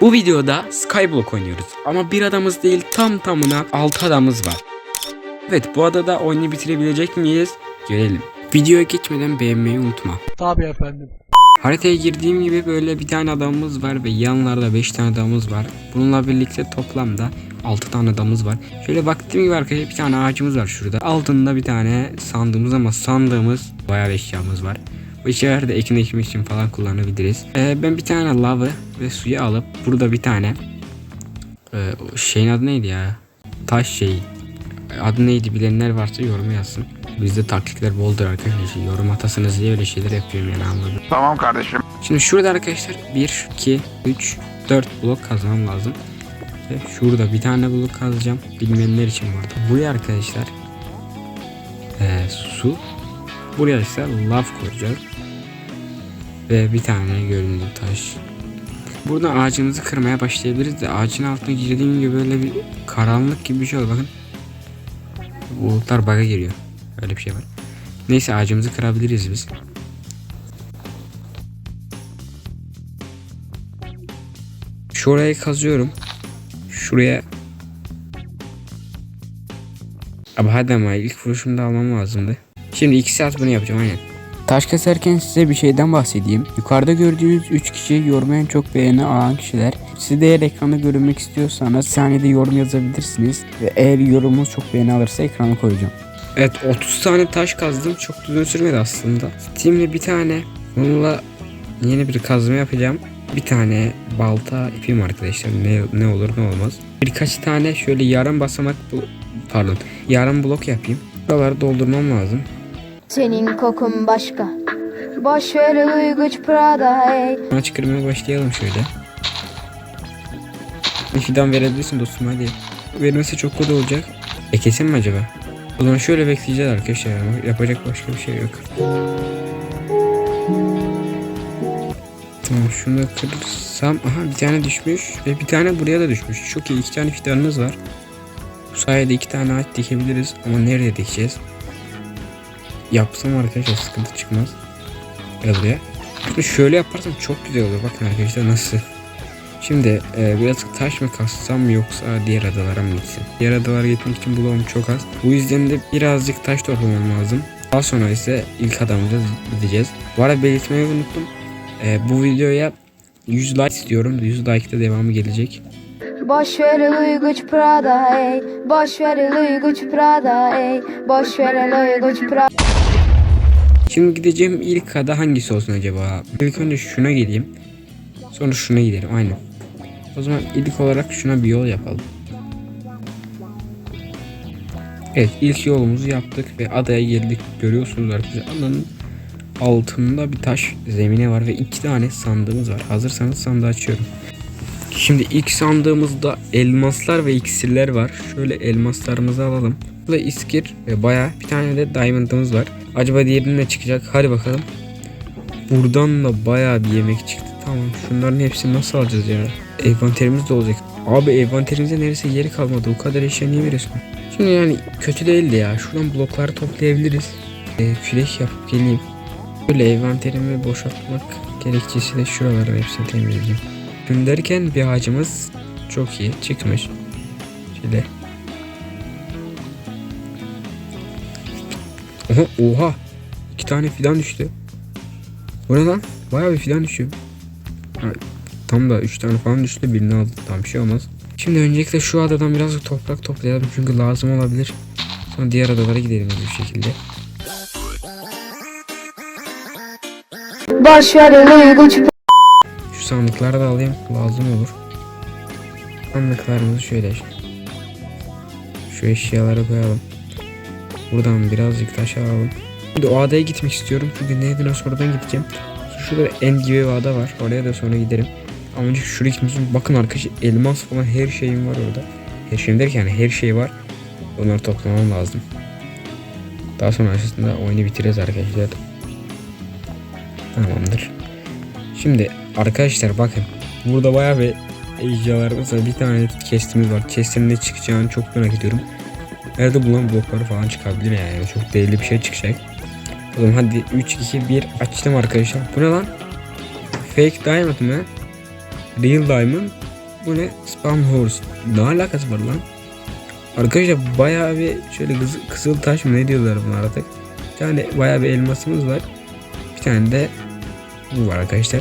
Bu videoda Skyblock oynuyoruz ama bir adamız değil tam tamına 6 adamız var. Evet bu adada oyunu bitirebilecek miyiz? Görelim. Videoya geçmeden beğenmeyi unutma. Tabii efendim. Haritaya girdiğim gibi böyle bir tane adamımız var ve yanlarda 5 tane adamımız var. Bununla birlikte toplamda 6 tane adamımız var. Şöyle baktığım gibi arkadaşlar bir tane ağacımız var şurada. Altında bir tane sandığımız ama sandığımız bayağı eşyamız var. Bu eşyaları da ekin ekmek için falan kullanabiliriz. Ee, ben bir tane lavı ve suyu alıp burada bir tane e, şeyin adı neydi ya? Taş şeyi. Adı neydi bilenler varsa yoruma yazsın. Bizde taktikler boldur arkadaşlar. Yorum atasınız diye öyle şeyler yapıyorum yani anladım. Tamam kardeşim. Şimdi şurada arkadaşlar 1, 2, 3, 4 blok kazmam lazım. Ve şurada bir tane blok kazacağım. Bilmeyenler için burada. Buraya arkadaşlar eee, su. Buraya ise lav koyacağız. Ve bir tane görünür taş. Buradan ağacımızı kırmaya başlayabiliriz de ağacın altına girdiğim gibi böyle bir karanlık gibi bir şey oluyor. Bakın. Bulutlar bug'a giriyor. Öyle bir şey var. Neyse ağacımızı kırabiliriz biz. Şurayı kazıyorum. Şuraya Abi hadi ama ilk vuruşumda almam lazımdı. Şimdi 2 saat bunu yapacağım aynen. Taş keserken size bir şeyden bahsedeyim. Yukarıda gördüğünüz 3 kişi yorumu en çok beğeni alan kişiler. Siz de eğer ekranda görünmek istiyorsanız saniyede yorum yazabilirsiniz. Ve eğer yorumunuz çok beğeni alırsa ekrana koyacağım. Evet 30 tane taş kazdım. Çok uzun sürmedi aslında. Steam'le bir tane bununla yeni bir kazma yapacağım. Bir tane balta ipim arkadaşlar. Ne, ne olur ne olmaz. Birkaç tane şöyle yarım basamak bu pardon yarım blok yapayım. Buraları doldurmam lazım. Senin kokun başka. Boş ver uyguç Prada hey. Maç kırmaya başlayalım şöyle. Bir fidan verebilirsin dostum hadi. Vermesi çok kötü olacak. E kesin mi acaba? O zaman şöyle bekleyeceğiz arkadaşlar. Yapacak başka bir şey yok. Tamam şunu da kırsam. Aha bir tane düşmüş. Ve bir tane buraya da düşmüş. Çok iyi iki tane fidanımız var. Bu sayede iki tane ağaç dikebiliriz. Ama nerede dikeceğiz? Yapsam arkadaşlar sıkıntı çıkmaz. Buraya. Şimdi şöyle yaparsam çok güzel olur. Bakın arkadaşlar nasıl. Şimdi e, birazcık taş mı kassam yoksa diğer adalara mı gitsin? Diğer adalara gitmek için bloğum çok az. Bu yüzden de birazcık taş toplamam lazım. Daha sonra ise ilk adamımıza gideceğiz. Bu arada belirtmeyi unuttum. E, bu videoya 100 like istiyorum. 100 like'da devamı gelecek. Boş ver uyguç Prada hey. Boş ver uyguç Prada hey. Boş ver uyguç Prada. Şimdi gideceğim ilk ada hangisi olsun acaba? İlk önce şuna gideyim. Sonra şuna gidelim. Aynen. O zaman ilk olarak şuna bir yol yapalım. Evet ilk yolumuzu yaptık ve adaya geldik. Görüyorsunuz arkadaşlar adanın altında bir taş zemine var ve iki tane sandığımız var. Hazırsanız sandığı açıyorum. Şimdi ilk sandığımızda elmaslar ve iksirler var. Şöyle elmaslarımızı alalım. Burada iskir ve baya bir tane de diamond'ımız var. Acaba diğerinin ne çıkacak? Hadi bakalım. Buradan da baya bir yemek çıktı. Tamam şunların hepsini nasıl alacağız ya? Envanterimiz de olacak. Abi envanterimizde neredeyse yeri kalmadı. O kadar eşya niye veriyorsun? Şimdi yani kötü değildi ya. Şuradan blokları toplayabiliriz. Ee, kürek yapıp geleyim. Böyle envanterimi boşaltmak gerekçesiyle şuraların hepsini temizleyeyim. Gün derken bir ağacımız çok iyi çıkmış. Şöyle. Oha, oha. İki tane fidan düştü. Bu ne lan? Bayağı bir fidan düşüyor. Ha, tam da üç tane falan düştü. Birini aldı. Tam bir şey olmaz. Şimdi öncelikle şu adadan birazcık toprak toplayalım. Çünkü lazım olabilir. Sonra diğer adalara gidelim bir şekilde. Boş ver uyguç Şu sandıkları da alayım. Lazım olur. Sandıklarımızı şöyle şu eşyalara koyalım. Buradan birazcık taş alalım. Şimdi o adaya gitmek istiyorum. Çünkü neyden sonradan gideceğim. Şurada end gibi bir ada var. Oraya da sonra giderim. Ama önce şuraya istiyorum. Bakın arkadaşlar elmas falan her şeyim var orada. Her şeyim derken her şey var. Onları toplamam lazım. Daha sonra aslında oyunu bitiririz arkadaşlar. Tamamdır. Şimdi arkadaşlar bakın. Burada bayağı bir eşyalarımız var. Bir tane kestimiz var. Kestin ne çıkacağını çok merak ediyorum. Nerede bulunan blokları falan çıkabilir yani. Çok değerli bir şey çıkacak. O zaman hadi 3, 2, 1 açtım arkadaşlar. Bu ne lan? Fake diamond mı? Real diamond. Bu ne? Spawn Horse. Ne alakası var lan? Arkadaşlar bayağı bir şöyle kızıl, kızıl taş mı ne diyorlar buna artık. Tane bayağı bir elmasımız var. Bir tane de bu var arkadaşlar.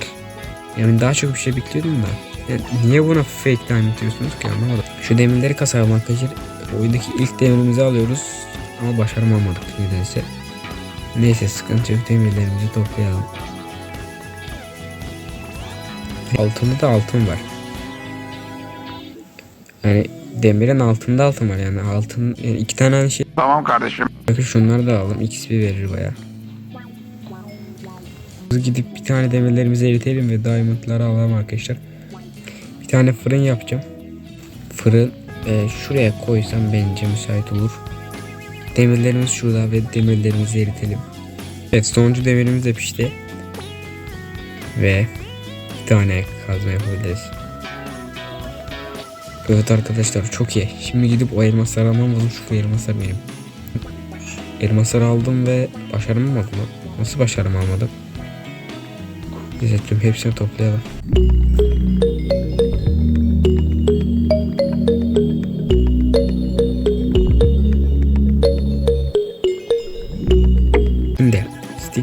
Yani daha çok bir şey bekliyordum da. Yani niye buna fake diamond diyorsunuz ki anlamadım. Şu demirleri kasalım arkadaşlar. Oyundaki ilk demirimizi alıyoruz. Ama başaramadık nedense. Neyse sıkıntı yok demirlerimizi toplayalım. Altında da altın var. Yani demirin altında altın var yani altın yani iki tane aynı şey. Tamam kardeşim. Bakın şunları da alalım XP verir baya. Gidip bir tane demirlerimizi eritelim ve diamondları alalım arkadaşlar. Bir tane fırın yapacağım. Fırın e, şuraya koysam bence müsait olur. Demirlerimiz şurada ve demirlerimizi eritelim. Evet sonuncu demirimiz de pişti. Ve bir tane kazma yapabiliriz. Evet arkadaşlar çok iyi. Şimdi gidip o elmasları almam lazım. Şu elmaslar benim. Elmasları aldım ve başarımı mı aldım? Nasıl başarımı almadım? Biz tüm hepsini toplayalım.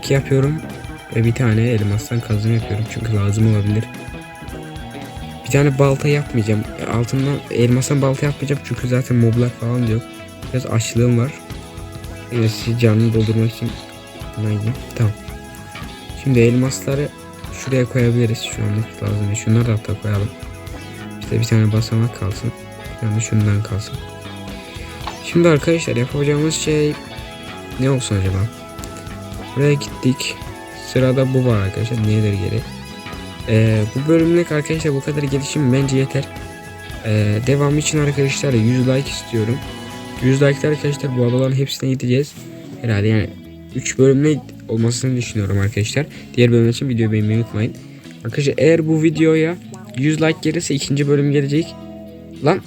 12 yapıyorum ve bir tane elmastan kazma yapıyorum çünkü lazım olabilir. Bir tane balta yapmayacağım. Altından elmastan balta yapmayacağım çünkü zaten moblar falan yok. Biraz açlığım var. Yine sizi canlı doldurmak için bundan Tamam. Şimdi elmasları şuraya koyabiliriz şu anlık lazım. Şunları da hatta koyalım. İşte bir tane basamak kalsın. Bir tane şundan kalsın. Şimdi arkadaşlar yapacağımız şey ne olsun acaba? Buraya gittik. Sırada bu var arkadaşlar. Nedir geri? Ee, bu bölümlük arkadaşlar bu kadar gelişim bence yeter. Ee, devamı için arkadaşlar 100 like istiyorum. 100 like arkadaşlar bu adaların hepsine gideceğiz. Herhalde yani 3 bölümle olmasını düşünüyorum arkadaşlar. Diğer bölüm için videoyu beğenmeyi unutmayın. Arkadaşlar eğer bu videoya 100 like gelirse ikinci bölüm gelecek. Lan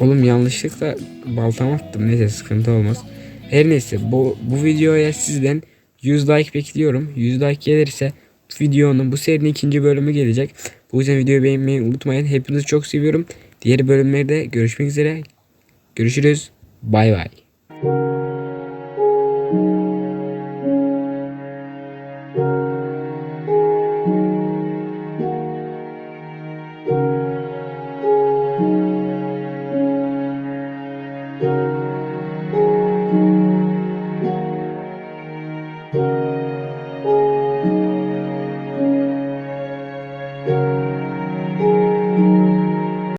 Oğlum yanlışlıkla baltam attım. Neyse sıkıntı olmaz. Her neyse bu, bu videoya sizden 100 like bekliyorum. 100 like gelirse videonun bu serinin ikinci bölümü gelecek. Bu yüzden videoyu beğenmeyi unutmayın. Hepinizi çok seviyorum. Diğer bölümlerde görüşmek üzere. Görüşürüz. Bay bay.